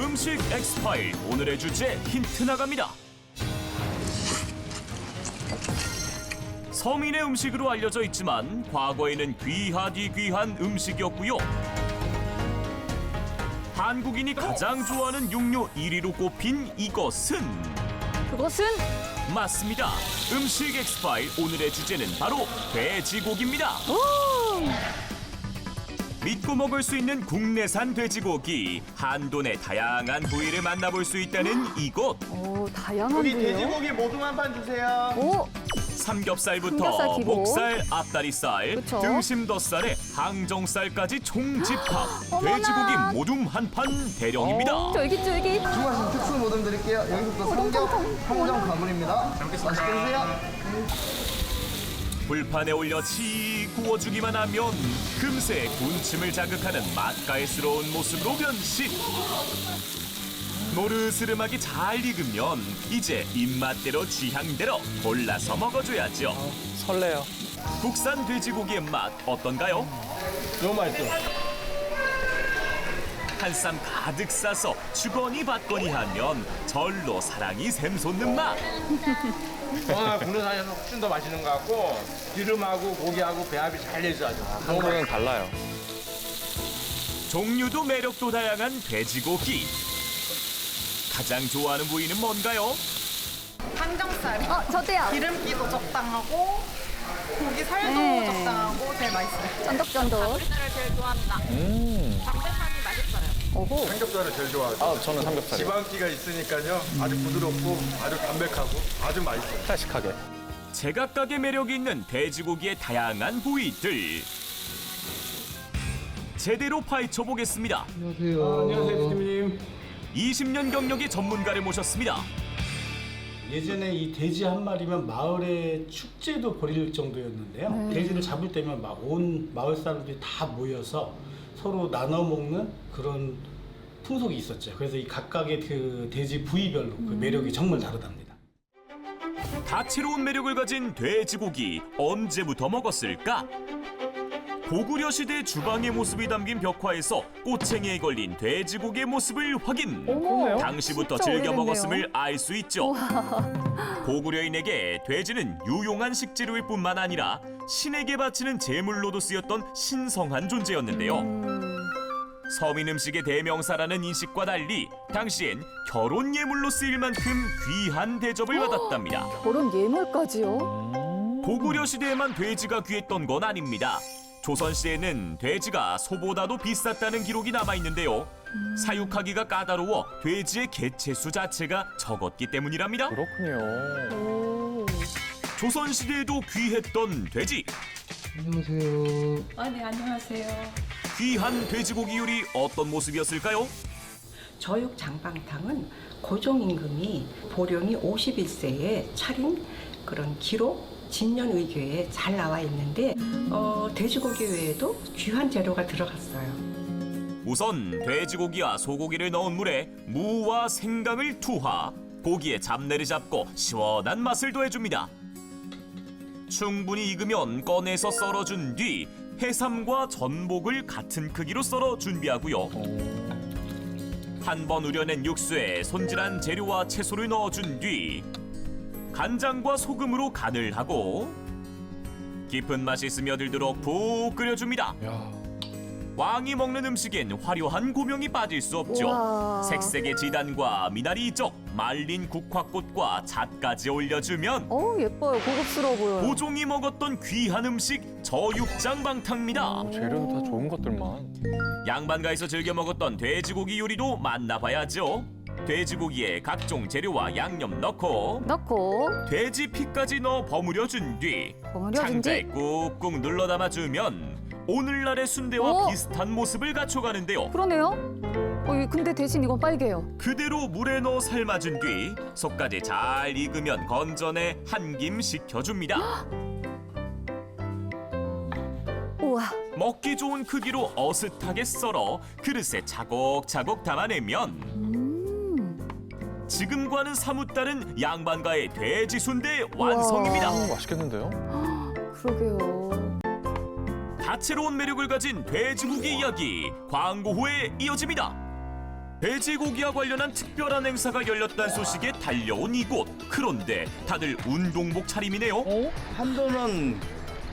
음식 엑스파일 오늘의 주제 힌트 나갑니다. 서민의 음식으로 알려져 있지만 과거에는 귀하디 귀한 음식이었고요. 한국인이 가장 좋아하는 육류 1위로 꼽힌 이것은 그것은 맞습니다. 음식 엑스파일 오늘의 주제는 바로 돼지고기입니다. 오, 믿고 먹을 수 있는 국내산 돼지고기 내 다양한 부위를 만나볼 수 있다는 이곳 오 여기 다양한데요. 돼지고기 모둠 한 판 주세요. 오, 삼겹살부터 삼겹살 기본. 목살, 앞다리살, 그쵸. 등심덧살에 항정살까지 총집합 어머나. 돼지고기 모둠 한 판 대령입니다. 쫄깃쫄깃. 중화신 특수 모둠 드릴게요. 여기서부터 삼겹 항정 가물입니다. 맛있게 드세요. 불판에 올려 치 구워주기만 하면 금세 군침을 자극하는 맛깔스러운 모습으로 변신. 노르스름하게 잘 익으면 이제 입맛대로 취향대로 골라서 먹어줘야죠. 설레요. 국산 돼지고기의 맛 어떤가요? 너무 맛있어. 한쌈 가득 싸서 주거니 받거니 하면 절로 사랑이 샘솟는 맛. 아, 국내산에서 훨씬 더 맛있는 것 같고 기름하고 고기하고 배합이 잘 되죠 아주. 한국은 달라요. 종류도 매력도 다양한 돼지고기. 가장 좋아하는 부위는 뭔가요? 항정살 어, 저도요. 기름기도 적당하고 고기 살도 네. 적당하고 제일 맛있어요. 쫀득쫀득. 우리나라를 제일 좋아합니다. 음. 오호. 삼겹살을 제일 좋아하죠. 아, 저는 삼겹살이요. 지방기가 있으니까요. 아주 부드럽고 아주 담백하고 아주 맛있어요. 클래식하게. 제각각의 매력이 있는 돼지고기의 다양한 부위들. 제대로 파헤쳐 보겠습니다. 안녕하세요. 안녕하세요, 팀님. 20년 경력의 전문가를 모셨습니다. 예전에 이 돼지 한 마리면 마을에 축제도 벌일 정도였는데요. 돼지를 잡을 때면 막 온 마을 사람들이 다 모여서 서로 나눠 먹는 그런 풍속이 있었죠. 그래서 이 각각의 그 돼지 부위별로 그 매력이 정말 다르답니다. 다채로운 매력을 가진 돼지고기 언제부터 먹었을까? 고구려 시대 주방의 모습이 담긴 벽화에서 꼬챙이에 걸린 돼지고기의 모습을 확인. 어머. 당시부터 진짜 즐겨 오래됐네요. 먹었음을 알 수 있죠. 고구려인에게 돼지는 유용한 식재료일 뿐만 아니라 신에게 바치는 제물로도 쓰였던 신성한 존재였는데요. 음, 서민 음식의 대명사라는 인식과 달리 당시엔 결혼 예물로 쓰일 만큼 귀한 대접을 받았답니다. 결혼 예물까지요? 고구려 시대에만 돼지가 귀했던 건 아닙니다. 조선 시에는 돼지가 소보다도 비쌌다는 기록이 남아 있는데요. 사육하기가 까다로워 돼지의 개체 수 자체가 적었기 때문이랍니다. 그렇군요. 오. 조선 시대에도 귀했던 돼지. 안녕하세요. 아, 네, 안녕하세요. 귀한 돼지고기 요리 어떤 모습이었을까요? 저육 장방탕은 고종 임금이 보령이 51세에 차린 그런 기록 진년의궤에 잘 나와 있는데 어, 돼지고기 외에도 귀한 재료가 들어갔어요. 우선 돼지고기와 소고기를 넣은 물에 무와 생강을 투하. 고기에 잡내를 잡고 시원한 맛을 더해줍니다. 충분히 익으면 꺼내서 썰어준 뒤 해삼과 전복을 같은 크기로 썰어 준비하고요. 한 번 우려낸 육수에 손질한 재료와 채소를 넣어준 뒤 간장과 소금으로 간을 하고 깊은 맛이 스며들도록 푹 끓여줍니다. 야, 왕이 먹는 음식엔 화려한 고명이 빠질 수 없죠. 우와. 색색의 지단과 미나리 적 말린 국화꽃과 잣까지 올려주면 어 예뻐요. 고급스러워 보여요. 고종이 먹었던 귀한 음식 저육장 방탕입니다. 재료도 다 좋은 것들만. 양반가에서 즐겨 먹었던 돼지고기 요리도 만나봐야죠. 돼지고기에 각종 재료와 양념 넣고 넣고 돼지 피까지 넣어 버무려 준 뒤 버무려진 창자에 뒤 꾹꾹 눌러 담아주면 오늘날의 순대와 오! 비슷한 모습을 갖춰가는데요. 그러네요. 어, 이- 근데 대신 이건 빨개요. 그대로 물에 넣어 삶아준 뒤 속까지 잘 익으면 건져내 한 김 식혀줍니다. 우와. 먹기 좋은 크기로 어슷하게 썰어 그릇에 차곡차곡 담아내면 음. 지금과는 사뭇 다른 양반가의 돼지 순대 완성입니다. 오, 맛있겠는데요? 그러게요. 다채로운 매력을 가진 돼지고기 이야기 광고 후에 이어집니다. 돼지고기와 관련한 특별한 행사가 열렸다는 소식에 달려온 이곳. 그런데 다들 운동복 차림이네요. 한도는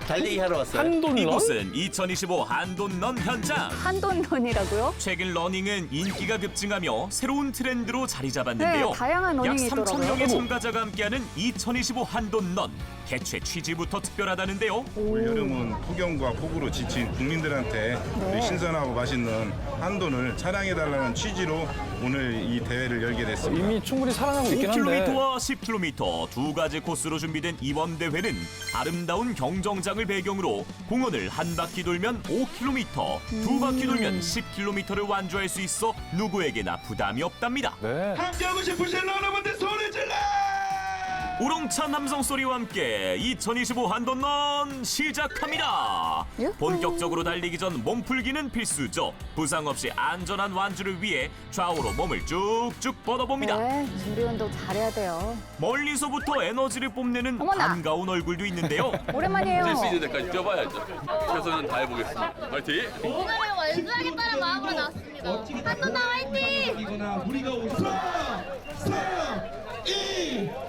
달리기 하러 왔어요. 한돈런? 이곳은 2025 한돈런 현장. 한돈런이라고요? 최근 러닝은 인기가 급증하며 새로운 트렌드로 자리 잡았는데요. 네, 다양한 약 러닝이 3천 있더라고요. 명의 참가자가 함께하는 2025 한돈런. 개최 취지부터 특별하다는데요. 올여름은 폭염과 폭우로 지친 국민들한테 우리 신선하고 맛있는 한돈을 자랑해달라는 취지로 오늘 이 대회를 열게 됐습니다. 이미 충분히 사랑하고 있긴 한데. 5km와 10km 두 가지 코스로 준비된 이번 대회는 아름다운 경정장을 배경으로 공원을 한 바퀴 돌면 5km, 두 바퀴 돌면 10km를 완주할 수 있어 누구에게나 부담이 없답니다. 네. 함께하고 싶으신 러너분들 소리 질러! 우렁찬 남성 소리와 함께 2025 한돈런 시작합니다. 본격적으로 달리기 전 몸풀기는 필수죠. 부상 없이 안전한 완주를 위해 좌우로 몸을 쭉쭉 뻗어봅니다. 네, 준비 운동 잘해야 돼요. 멀리서부터 에너지를 뽐내는 반가운 얼굴도 있는데요. 오랜만이에요. 뛸수 있는 데까지 뛰어봐야죠. 최선을 다해보겠습니다. 화이팅! 오늘은 완주하겠다는 마음으로 나왔습니다. 한돈나 화이팅! 3 2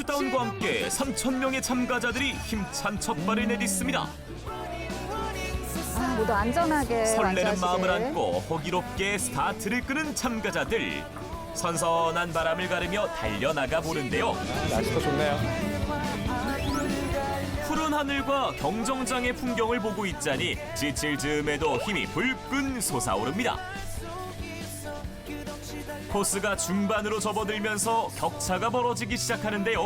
슈다운과 함께 3천 명의 참가자들이 힘찬 첫발을 내딛습니다. 아, 모두 안전하게 설레는 완주하시길. 마음을 안고 호기롭게 스타트를 끄는 참가자들. 선선한 바람을 가르며 달려나가 보는데요. 날씨도 좋네요. 푸른 하늘과 경정장의 풍경을 보고 있자니 지칠 즈음에도 힘이 불끈 솟아오릅니다. 코스가 중반으로 접어들면서 격차가 벌어지기 시작하는데요.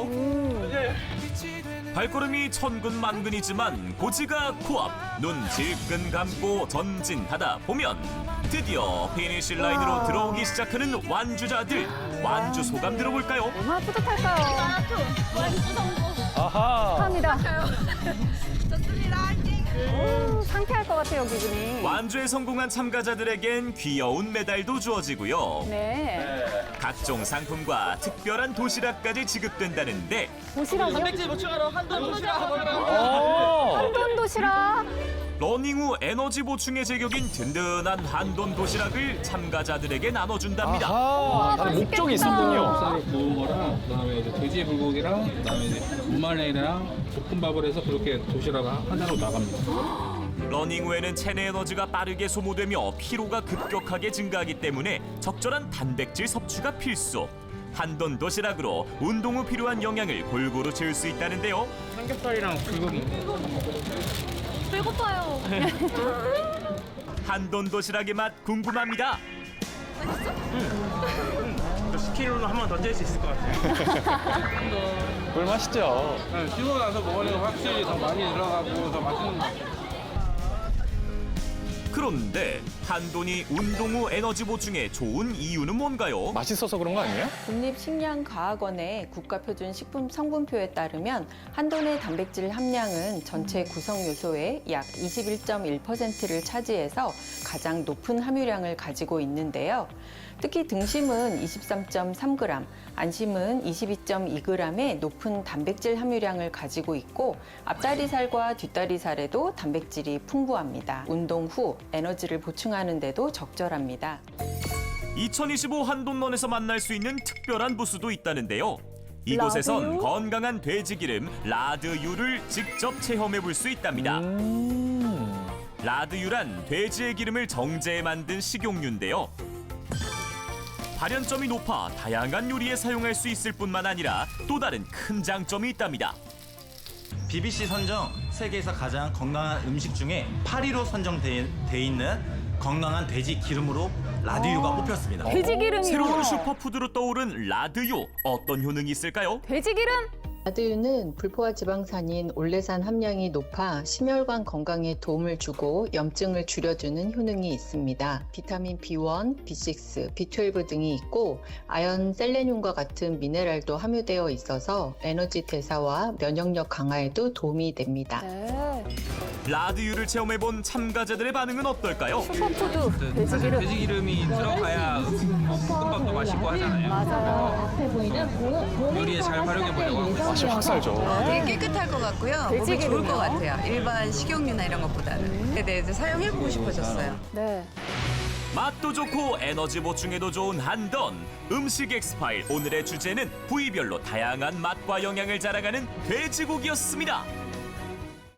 발걸음이 천근만근이지만 고지가 코앞 눈 질끈 감고 전진하다 보면 드디어 피니시 라인으로 들어오기 시작하는 완주자들 완주 소감 들어볼까요? 얼마나 뿌듯할까요? 마라톤 완주 성공! 아하. 합니다. 좋습니다. 오, 상쾌할 것 같아요, 기분이. 완주에 성공한 참가자들에겐 귀여운 메달도 주어지고요. 네. 각종 상품과 특별한 도시락까지 지급된다는데 도시락이요? 보충하러 한돈 도시락 어. 한돈 도시락. 러닝 후 에너지 보충의 제격인 든든한 한돈 도시락을 참가자들에게 나눠준답니다. 아하. 다들 목적이 있었군요. 쌀을 구운 거랑 그다음에 이제 돼지 불고기랑 그다음에 이제 무말랭이랑 볶음밥을 해서 그렇게 도시락 하나로 나갑니다. 러닝 후에는 체내 에너지가 빠르게 소모되며 피로가 급격하게 증가하기 때문에 적절한 단백질 섭취가 필수. 한돈 도시락으로 운동 후 필요한 영양을 골고루 채울 수 있다는데요. 삼겹살이랑 불고기. 배고파요. 한돈 도시락의 맛 궁금합니다. 10kg로 한 번더뛸수 있을 것 같아요. 물 마시죠. 뛰고 나서 먹으니까 확실히 더 많이 들어가고 더 맛있는 것 같아요. 그런데 한돈이 운동 후 에너지 보충에 좋은 이유는 뭔가요? 맛있어서 그런 거 아니에요? 국립식량과학원의 국가표준 식품 성분표에 따르면 한돈의 단백질 함량은 전체 구성 요소의 약 21.1%를 차지해서 가장 높은 함유량을 가지고 있는데요. 특히 등심은 23.3g, 안심은 22.2g의 높은 단백질 함유량을 가지고 있고 앞다리살과 뒷다리살에도 단백질이 풍부합니다. 운동 후 에너지를 보충하는 데도 적절합니다. 2025 한돈런에서 만날 수 있는 특별한 부스도 있다는데요. 이곳에선 라드유? 건강한 돼지 기름 라드유를 직접 체험해 볼 수 있답니다. 음. 라드유란 돼지의 기름을 정제해 만든 식용유인데요. 발연점이 높아 다양한 요리에 사용할 수 있을 뿐만 아니라 또 다른 큰 장점이 있답니다. BBC 선정 세계에서 가장 건강한 음식 중에 8위로 선정돼 돼 있는 건강한 돼지 기름으로 라디유가 뽑혔습니다. 돼지 기름이요. 새로운 슈퍼푸드로 떠오른 라드유 어떤 효능이 있을까요? 돼지 기름? 라드유는 불포화 지방산인 올레산 함량이 높아 심혈관 건강에 도움을 주고 염증을 줄여주는 효능이 있습니다. 비타민 B1, B6, B12 등이 있고 아연, 셀레늄과 같은 미네랄도 함유되어 있어서 에너지 대사와 면역력 강화에도 도움이 됩니다. 네. 라드유를 체험해 본 참가자들의 반응은 어떨까요? 슈퍼푸드 돼지 기름. 기름이 들어가야 볶음밥도 맛있고 하잖아요. 맞아요. 요리에 잘 활용해 보려고 하고 있어요. 맛이 확 살죠. 되게 깨끗할 것 같고요. 돼지 몸에 좋을? 것 같아요. 일반 식용유나 이런 것보다는. 네, 네, 사용해보고 싶어졌어요. 네. 맛도 좋고 에너지 보충에도 좋은 한돈 음식 엑스파일 오늘의 주제는 부위별로 다양한 맛과 영양을 자랑하는 돼지고기였습니다.